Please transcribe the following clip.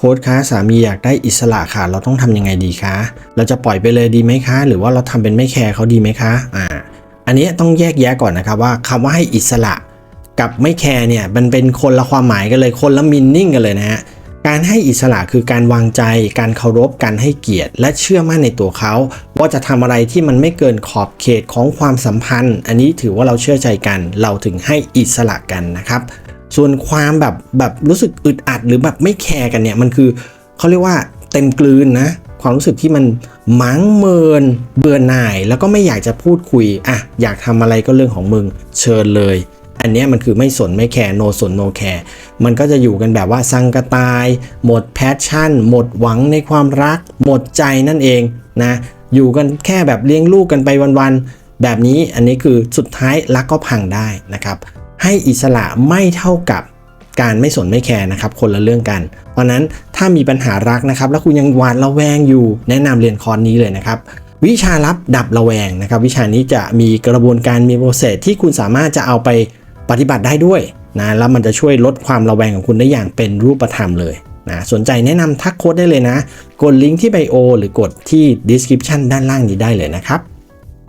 โค้ดคะสามีอยากได้อิสระค่ะ เราต้องทำยังไงดีคะ เราจะปล่อยไปเลยดีไหมคะ หรือว่าเราทำเป็นไม่แคร์เขาดีไหมคะอ่าอันนี้ต้องแยกแยะก่อนนะครับว่าคำว่าให้อิสระกับไม่แคร์เนี่ยมันเป็นคนละความหมายกันเลยคนละมินนิ่งกันเลยนะฮะการให้อิสระคือการวางใจ การเคารพ การให้เกียรติ และเชื่อมั่นในตัวเขา ว่าจะทำอะไรที่มันไม่เกินขอบเขตของความสัมพันธ์ อันนี้ถือว่าเราเชื่อใจกัน เราถึงให้อิสระกันนะครับ ส่วนความแบบแบบรู้สึกอึดอัดหรือแบบไม่แคร์กันเนี่ยมันคือเขาเรียกว่าเต็มกลืนนะความรู้สึกที่มันมั้งเมินเบื่อหน่าย แล้วก็ไม่อยากจะพูดคุยอะอยากทำอะไรก็เรื่องของมึงเชิญเลย อันนี้มันคือไม่สนไม่แคร์โนสนโนแคร์มันก็จะอยู่กันแบบว่าสังกตาย หมดแพชชั่น หมดหวังในความรัก หมดใจนั่นเองนะอยู่กันแค่แบบเลี้ยงลูกกันไปวันๆแบบนี้อันนี้คือสุดท้ายรักก็พังได้นะครับ ให้อิสระไม่เท่ากับการไม่สนไม่แคร์นะครับคนละเรื่องกัน เพราะนั้นถ้ามีปัญหารักนะครับ แล้วคุณยังหวาดระแวงอยู่แนะนำเรียนคอร์สนี้เลยนะครับวิชาลับดับระแวงนะครับ วิชานี้จะมีกระบวนการมีโปรเซสที่คุณสามารถจะเอาไปปฏิบัติได้ด้วยนะแล้วมันจะช่วยลดความระแวงของคุณได้อย่างเป็นรูปธรรมเลยนะสนใจแนะนำทักโค้ดได้เลยนะ กดลิงก์ที่ไบโอหรือกดที่ description ด้านล่างนี้ได้เลยนะครับ